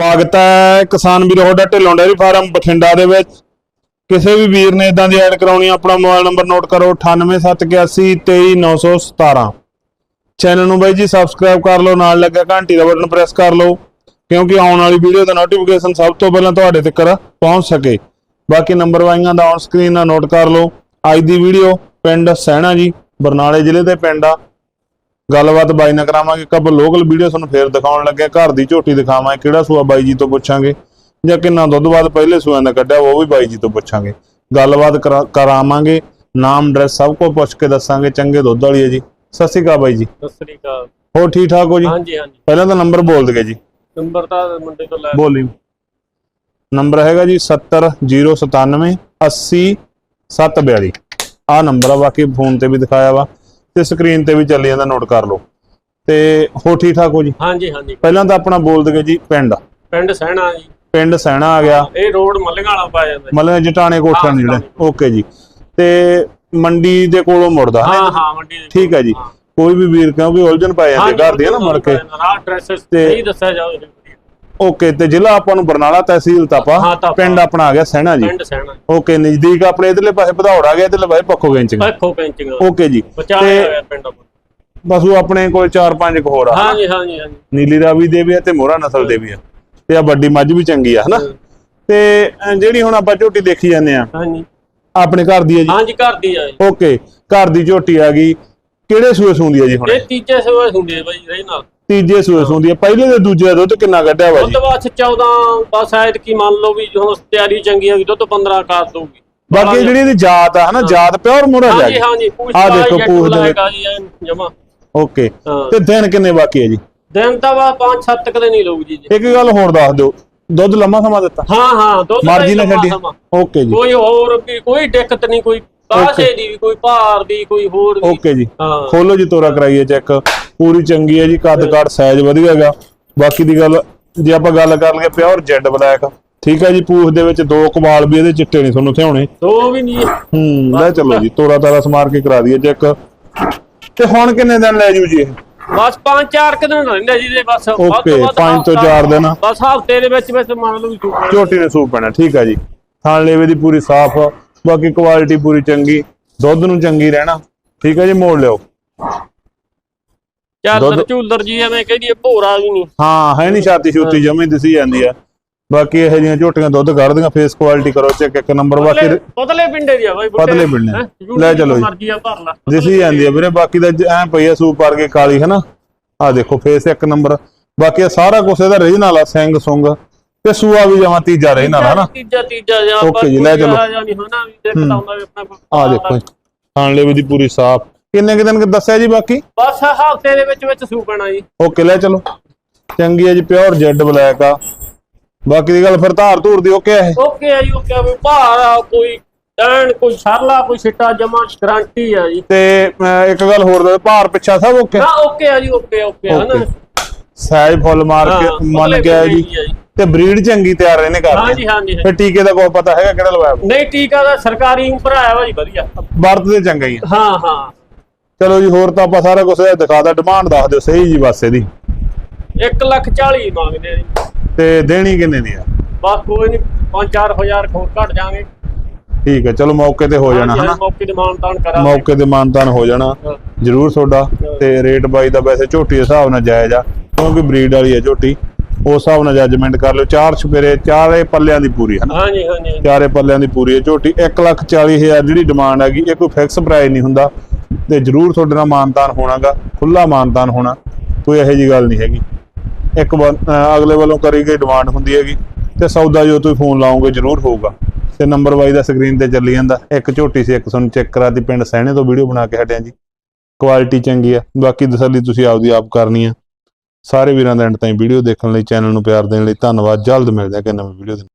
ਸਵਾਗਤ ਹੈ ਕਿਸਾਨ ਵੀਰੋ ਤੁਹਾਡਾ ਢਿੱਲੋਂ ਡੇਅਰੀ ਫਾਰਮ ਬਠਿੰਡਾ ਦੇ ਵਿੱਚ। ਕਿਸੇ ਵੀ ਵੀਰ ਨੇ ਇਦਾਂ ਦੀ ਐਡ ਕਰਾਉਣੀ ਆਪਣਾ ਮੋਬਾਈਲ ਨੰਬਰ ਨੋਟ ਕਰੋ 9871823917 ਚੈਨਲ ਨੂੰ ਬਾਈ ਜੀ ਸਬਸਕ੍ਰਾਈਬ ਕਰ ਲਓ, ਨਾਲ ਲੱਗਾ ਘੰਟੀ ਦਾ ਬਟਨ ਪ੍ਰੈਸ ਕਰ ਲਓ, ਕਿਉਂਕਿ ਆਉਣ ਵਾਲੀ ਵੀਡੀਓ ਦਾ ਨੋਟੀਫਿਕੇਸ਼ਨ ਸਭ ਤੋਂ ਪਹਿਲਾਂ ਤੁਹਾਡੇ ਤੱਕ ਪਹੁੰਚ ਸਕੇ। ਬਾਕੀ ਨੰਬਰ ਵਾਈਆਂ ਦਾ ਔਨ ਸਕਰੀਨ ਨਾਲ ਨੋਟ ਕਰ ਲਓ। ਅੱਜ ਦੀ ਵੀਡੀਓ ਪਿੰਡ ਸਹਿਣਾ ਜੀ, ਬਰਨਾਲੇ ਜ਼ਿਲ੍ਹੇ ਦੇ ਪਿੰਡ ਆ। ਗੱਲਬਾਤ ਬਾਈ ਨਾਲ ਕਰਾਵਾਂਗੇ ਕਬ ਲੋਕਲ ਵੀਡੀਓ ਤੁਹਾਨੂੰ ਫੇਰ ਦਿਖਾਉਣ ਲੱਗੇ ਘਰ ਦੀ ਝੋਟੀ ਦਿਖਾਵਾਂਗੇ ਕਿਹੜਾ ਸੂਆ ਬਾਈ ਜੀ ਤੋਂ ਪੁੱਛਾਂਗੇ ਜਾਂ ਕਿੰਨਾ ਦੁੱਧ ਬਾਅਦ ਪਹਿਲੇ ਸੂਆਂ ਦਾ ਕੱਢਿਆ ਉਹ ਵੀ ਬਾਈ ਜੀ ਤੋਂ ਪੁੱਛਾਂਗੇ। ਗੱਲਬਾਤ ਕਰਾ- ਕਰਾਵਾਂਗੇ ਨਾਮ ਐਡਰੈਸ ਸਭ ਕੁਝ ਪੁੱਛ ਕੇ ਦੱਸਾਂਗੇ ਚੰਗੇ ਦੁੱਧ ਵਾਲੀ ਹੈ ਜੀ। ਸਤਿ ਸ਼੍ਰੀ ਅਕਾਲ ਬਾਈ ਜੀ। ਸਤਿ ਸ੍ਰੀ ਅਕਾਲ। ਹੋਰ ਠੀਕ ਠਾਕ ਹੋ ਜੀ? ਹਾਂਜੀ ਹਾਂਜੀ। ਪਹਿਲਾਂ ਤਾਂ ਨੰਬਰ ਬੋਲ ਦਗੇ ਜੀ। ਨੰਬਰ ਤਾਂ ਮੁੰਡੇ ਤੋਂ ਲੈ ਬੋਲੀ। ਨੰਬਰ ਹੈਗਾ ਜੀ 70097 80 742 ਆ ਨੰਬਰ ਆ ਬਾਕੀ ਫੋਨ ਤੇ ਵੀ ਦਿਖਾਇਆ ਵਾ। ਤੇ ਸਕਰੀਨ ਤੇ ਵੀ ਚੱਲੀ ਜਾਂਦਾ ਨੋਟ ਕਰ ਲਓ। ਤੇ ਹੋ ਠੀਕ ਠਾਕ ਹੋ ਜੀ? ਹਾਂਜੀ ਹਾਂਜੀ। ਪਹਿਲਾਂ ਤਾਂ ਆਪਣਾ ਬੋਲ ਦਗੇ ਜੀ ਪਿੰਡ। ਪਿੰਡ ਸਹਿਣਾ ਜੀ। ਪਿੰਡ ਸੈਣਾ ਆ ਗਿਆ। ਇਹ ਰੋਡ ਮੱਲੀਆਂ ਵਾਲਾ ਪਾ ਜਾਂਦਾ। ਮਤਲਬ ਜਟਾਣੇ ਕੋਠਾ ਨੇੜੇ। ਜਟਾਣੇ। ਓਕੇ ਜੀ। ਤੇ ਮੰਡੀ ਦੇ ਕੋਲੋਂ ਮੁੜਦਾ ਹਾਂ ਹਾਂ ਮੰਡੀ ਦੇ ਠੀਕ ਹੈ ਜੀ। ਕੋਈ ਵੀ ਵੀਰ ਕਿਉਂਕਿ ਉਲਝਣ ਪੈ ਜਾਂਦੇ ਘਰ ਦੀ ਨਾ ਮੁੜ ਕੇ। ਰਾਹ ਐਡਰੈਸ ਸਹੀ ਦੱਸਿਆ ਜਾਵੇ। ਓਕੇ ਤੇ ਜ਼ਿਲ੍ਹਾ ਆਪਾਂ ਨੂੰ ਬਰਨਾਲਾ ਤਹਿਸੀਲ ਤਾਪਾ ਹਾਂ, ਤਾਪਾ। ਪਿੰਡ ਆਪਣਾ ਆ ਗਿਆ ਸੈਣਾ ਜੀ। ਪਿੰਡ ਸਹਿਣਾ ਓਕੇ ਨਜ਼ਦੀਕ ਆਪਣੇ ਇਧਰਲੇ ਪਾਸੇ ਭਦੌੜ ਆ ਗਿਆ ਇਧਰਲੇ ਪਾਸੇ ਪੱਖੋ ਗੈਂਚਿੰਗ ਪੱਖੋ ਪੈਂਚਿੰਗ ਓਕੇ ਜੀ। ਤੇ ਹੋਇਆ ਪਿੰਡ ਆਪਣਾ। ਬਸ ਉਹ ਆਪਣੇ ਕੋਲ 4-5 ਹੋਰ ਆ ਹਾਂਜੀ ਹਾਂਜੀ ਹਾਂਜੀ। ਨੀਲੀ ਰਾਵੀ ਦੇ ਵੀ ਆ ਤੇ ਮੋਹਰਾ ਨਸਲ ਦੇ ਵੀ ਆ। ਤੇ ਆ ਵੱਡੀ ਮੱਝ ਵੀ ਚੰਗੀ ਆ ਹਨਾ? ਤੇ ਅਹ, ਜਿਹੜੀ ਹੁਣ ਆਪਾਂ ਝੋਟੀ ਦੇਖੀ ਜਾਂਦੇ ਆ ਹਾਂਜੀ। ਆਪਣੇ ਘਰ ਦੀ ਆ ਜੀ? ਹਾਂਜੀ ਘਰ ਦੀ ਆ ਜੀ। ਓਕੇ ਘਰ ਦੀ ਝੋਟੀ ਆ ਗਈ। ਕਿਹੜੇ ਸੂਏ ਸੂੰਦੀ ਆ ਜੀ ਹੁਣ ਇਹ? ਤੀਜੇ ਸਵੇ ਹੁੰਦੇ ਬਾਈ ਰਹੀ ਨਾਲ। ਤੀਜੇ ਸੂਏ ਸੂੰਦੀ ਆ ਪਹਿਲੇ ਤੇ ਦੂਜੇ ਦਾ ਦੁੱਧ ਕਿੰਨਾ ਕੱਢਿਆ ਵਾ ਦੁੱਧ ਜੀ ਬਾਅਦ 14 ਬਸ ਐਤ ਕੀ ਮੰਨ ਲਓ ਵੀ ਹੁਣ ਤਿਆਰੀ ਚੰਗੀ ਹੋਗੀ ਦੁੱਧ 15 ਕਰ ਦਊਗੀ। ਬਾਕੀ ਜਿਹੜੀ ਇਹਦੀ ਜਾਤ ਆ ਹਨਾ ਜਾਤ ਪਿਓਰ ਮੋਹਰਾ ਜਾ ਹਾਂਜੀ ਹਾਂਜੀ ਪੂਛ ਆਹ ਦੇਖੋ ਪੂਛ ਦੇ। ਜਮਾ। ਓਕੇ ਹਾਂ। ਤੇ ਦਿਨ ਕਿੰਨੇ ਬਾਕੀ ਆ ਜੀ? ਦਿਨ ਤਾਂ ਵਾ 5-7 ਕਦੇ ਨਹੀਂ ਲਊ ਜੀ। ਇੱਕ ਗੱਲ ਹੋਰ ਦੱਸ ਦਿਓ ਦੁੱਧ ਲੰਮਾ ਸਮਾਂ ਦਿੱਤਾ? ਹਾਂ ਹਾਂ ਦੁੱਧ ਮਰਜ਼ੀ ਹੀ ਨਾਲ ਛੱਡੀ। ਓਕੇ ਜੀ। ਕੋਈ ਹੋਰ ਕੋਈ ਦਿੱਕਤ ਨਹੀਂ ਕੋਈ ਕਾਸੇ ਦੀ ਵੀ ਕੋਈ ਭਾਰ ਦੀ ਕੋਈ ਹੋਰ ਵੀ ਓਕੇ ਜੀ। ਹਾਂ। ਖੋਲੋ ਜੀ ਤੋਰਾ ਕਰਾਈਏ ਚੈੱਕ। ਪੂਰੀ ਚੰਗੀ ਹੈ ਜੀ ਕੱਦ ਕਾਠ ਸਾਈਜ਼ ਵਧੀਆ ਹੈਗਾ। ਬਾਕੀ ਦੀ ਗੱਲ ਜੇ ਆਪਾਂ ਗੱਲ ਕਰ ਲਈਏ ਪਿਓਰ ਜੈਡ ਬਲੈਕ ਠੀਕ ਹੈ ਜੀ ਪੂਛ ਦੇ ਵਿੱਚ ਦੋ ਕਵਾਲ ਵੀ ਇਹਦੇ ਚਿੱਟੇ ਨਹੀਂ ਤੁਹਾਨੂੰ ਥਿਆਉਣੇ ਦੋ ਵੀ ਨਹੀਂ ਹੂੰ। ਲੈ ਚਲੋ ਜੀ ਤੋਰਾ ਤਾਰਾ ਸਮਾਰ ਕੇ ਕਰਾ ਦਈਏ ਚੈੱਕ। ਤੇ ਹੁਣ ਕਿੰਨੇ ਦਿਨ ਲੈ ਜੂ ਜੀ ਇਹ? ਬਸ 5-4 ਦਿਨ ਰਹਿੰਦੇ ਜੀ ਦੇ ਬਸ। ਓਕੇ, ਵੱਧ ਪੰਜ ਤੋਂ ਹਫ਼ਤਾ- ਚਾਰ ਦਿਨ। ਬਸ ਹਫ਼ਤੇ ਦੇ ਵਿੱਚ ਵਿੱਚ ਮੰਨ ਲਓ ਝੋਟੀ ਨੇ ਸੂਪ ਪੈਣਾ ਠੀਕ ਹੈ ਜੀ। ਥਾਣ ਲੇਵੇ ਦੀ ਪੂਰੀ ਸਾਫ਼ ਬਾਕੀ ਕੁਆਲਿਟੀ ਪੂਰੀ ਚੰਗੀ ਦੁੱਧ ਨੂੰ ਚੰਗੀ ਰਹਿਣਾ। ਠੀਕ ਹੈ ਜੀ ਮੋੜ ਲਿਓ ਚਾਦਰ ਝੂਲਰ ਜੀ ਐਵੇਂ ਕਹਿੰਦੀ ਭੋਰਾ ਵੀ ਨਹੀਂ। ਹਾਂ ਹੈ ਨਹੀਂ ਛਾਤੀ ਛੂਤੀ ਜਮੇ ਦਿਸੀ ਜਾਂਦੀ ਆ। ਬਾਕੀ ਇਹੋ ਜਿਹੀਆਂ ਝੋਟੀਆਂ ਦੁੱਧ ਕੱਢਦੀਆਂ ਫੇਸ ਕੁਆਲਿਟੀ ਕਰੋ ਚੈੱਕ ਇੱਕ ਨੰਬਰ ਬਾਕੀ ਪਤਲੇ ਪਿੰਡੇ ਦੀ ਆ ਬਾਈ। ਪਤਲੇ ਪਿੰਡੇ। ਹੈਂ? ਲੈ ਚਲੋ ਜੀ। ਮਰਜ਼ੀ ਆ ਭਰ ਲਾ। ਦਿਸੀ ਜਾਂਦੀ ਆ ਵੀਰੇ ਬਾਕੀ ਦਾ ਐ ਪਈ ਆ ਸੂਪ ਵਰਗੇ ਕਾਲੀ ਹਨਾ ਆ ਦੇਖੋ ਫੇਸ ਇੱਕ ਨੰਬਰ ਬਾਕੀ ਸਾਰਾ ਕੁਛ ਇਹਦਾ ਰੀਜਨਲ ਆ ਸਿੰਘ ਸੁੰਗ। ਤੇ ਸੂਆ ਵੀ ਜਮਾ ਤੀਜਾ ਰੀਜਨਲ ਹਨਾ? ਤੀਜਾ ਤੀਜਾ ਜਾਂ ਓਕੇ ਜੀ, ਲੈ ਚਲੋ। ਨਹੀਂ ਹੋਣਾ ਵੀ ਦੇਖਦਾ ਹੁੰਦਾ ਵੀ ਆਪਣਾ ਆ ਦੇਖੋ ਖਾਣ ਲਈ ਦੀ ਪੂਰੀ ਸਾਫ਼। ਕਿੰਨੇ ਕਿ ਦਿਨ ਦੱਸਿਆ ਜੀ ਬਾਕੀ? ਬਸ ਹਫ਼ਤੇ ਦੇ ਵਿੱਚ ਵਿੱਚ ਸੂ ਪੈਣਾ ਜੀ। ਓਕੇ ਲੈ ਚਲੋ। ਚੰਗੀ ਆ ਜੀ ਪਿਓਰ ਜੈਡ ਬਲੈਕ ਆ। ਬਾਕੀ ਦੀ ਗੱਲ ਫਿਰ ਧਾਰ ਧੂਰ ਦੀ ਓਕੇ ਇਹ? ਓਕੇ ਆ ਜੀ ਓਕੇ ਆ। ਵੀ ਭਾਰ ਆ ਕੋਈ ਟੈਨ ਕੋਈ ਸਰਲਾ ਕੋਈ ਛਿੱਟਾ ਜਮਾ ਗਰੰਟੀ ਆ ਜੀ। ਤੇ ਅਹ, ਇੱਕ ਗੱਲ ਹੋਰ ਦੇ ਭਾਰ ਪਿੱਛਾ ਸਭ ਓਕੇ? ਨਾ ਓਕੇ ਆ ਜੀ ਓਕੇ ਓਕੇ ਹਨਾ? ਸਾਈਜ਼ ਫੁੱਲ ਮਾਰ ਕੇ ਹਾਂ, ਮੰਨ ਪਤਲੇ ਗਿਆ ਜੀ। ਆ ਜੀ। ਤੇ ਬਰੀਡ ਚੰਗੀ ਤਿਆਰ ਰਹਿਣੇ ਕਰਦੇ ਹਾਂਜੀ ਹਾਂਜੀ। ਫਿਰ ਟੀਕੇ ਦਾ ਕੋਈ ਪਤਾ ਹੈਗਾ ਕਿਹੜਾ ਲਵਾਇਆ। ਨਹੀਂ ਟੀਕਾ ਦਾ ਸਰਕਾਰੀ ਭਰਾਇਆ ਵਾ ਜੀ ਵਧੀਆ। ਵਰਤ ਦੇ ਚੰਗਾ ਹੀ ਆ। ਹਾਂ ਹਾਂ। ਚਲੋ ਜੀ ਹੋਰ ਤਾਂ ਆਪਾਂ ਸਾਰਾ ਕੁਝ ਦਿਖਾਦਾ ਡਿਮਾਂਡ ਦੱਸ ਦਿਓ ਸਹੀ ਜੀ ਬਸ ਇਹਦੀ। 1 ਲੱਖ 40 ਮੰਗਦੇ ਆ ਜੀ। ਤੇ ਦੇਣੀ ਕਿੰਨੇ ਦੀ ਆ? ਬਸ ਕੋਈ ਨਹੀਂ 5-4000 ਖੋਰ ਘਟ ਜਾਾਂਗੇ ਠੀਕ ਹੈ ਚਲੋ ਮੌਕੇ ਤੇ ਹੋ ਜਾਣਾ ਹਨਾ? ਮੌਕੇ ਤੇ ਮਾਨਤਾਨ ਕਰਾਂਗੇ। ਮੌਕੇ ਤੇ ਮਾਨਤਾਨ ਹੋ ਜਾਣਾ। ਜ਼ਰੂਰ ਤੁਹਾਡਾ। ਤੇ ਰੇਟ ਬਾਈ ਦਾ ਵੈਸੇ ਝੋਟੀ ਦੇ ਹਿਸਾਬ ਨਾਲ ਜਾਇਜ਼ ਆ ਕਿਉਂਕਿ ਬਰੀਡ ਵਾਲੀ ਹੈ ਝੋਟੀ। ਉਸ ਹਿਸਾਬ ਨਾਲ ਜੱਜਮੈਂਟ ਕਰ ਲਿਓ। ਚਾਰ ਛਪੇਰੇ ਚਾਰੇ ਪੱਲਿਆਂ ਦੀ ਪੂਰੀ ਹਾਂਜੀ ਹਾਂਜੀ ਚਾਰੇ ਪੱਲਿਆਂ ਦੀ ਪੂਰੀ ਹੈ। ਝੋਟੀ 140000 ਜਿਹੜੀ ਡਿਮਾਂਡ ਹੈਗੀ ਇਹ ਕੋਈ ਫਿਕਸ ਪ੍ਰਾਈਸ ਨਹੀਂ ਹੁੰਦਾ। ਤੇ ਜ਼ਰੂਰ ਤੁਹਾਡੇ ਨਾਲ ਮਾਨਤਾਨ ਹੋਣਾਗਾ ਖੁੱਲਾ ਮਾਨਤਾਨ ਹੋਣਾ ਕੋਈ ਇਹੋ ਜੀ ਗੱਲ ਨਹੀਂ ਹੈਗੀ। ਇੱਕ ਅਗਲੇ ਵੱਲੋਂ ਕਰੀ ਗਈ ਡਿਮਾਂਡ ਹੁੰਦੀ ਹੈਗੀ ਤੇ ਸੌਦਾ ਜੋ ਤੁਸੀਂ ਫੋਨ ਲਾਓਗੇ ਜ਼ਰੂਰ ਹੋਊਗਾ। ਤੇ ਨੰਬਰ ਵਾਈ ਦਾ ਸਕਰੀਨ ਤੇ ਚੱਲੀ ਜਾਂਦਾ। ਇੱਕ ਝੋਟੀ ਸੀ ਇੱਕ ਤੁਹਾਨੂੰ ਚੈੱਕ ਕਰਾਤੀ ਪਿੰਡ ਸਹਿਣੇ ਤੋਂ ਵੀਡੀਓ ਬਣਾ ਕੇ ਹਟਿਆ ਜੀ। ਕੁਆਲਿਟੀ ਚੰਗੀ ਆ। ਬਾਕੀ ਤਸੱਲੀ ਤੁਸੀਂ ਆਪਦੀ ਆਪ ਕਰਨੀ ਆ। ਸਾਰੇ ਵੀਰਾਂ ਦਾ ਐਂਡ ਤਾਈਂ ਵੀਡੀਓ ਦੇਖਣ ਲਈ ਚੈਨਲ ਨੂੰ ਪਿਆਰ ਦੇਣ ਲਈ ਧੰਨਵਾਦ ਜਲਦ ਮਿਲਦੇ ਹਾਂ ਕਿ ਨਵੀਂ ਵੀਡੀਓ ਦੇ ਨਾਲ।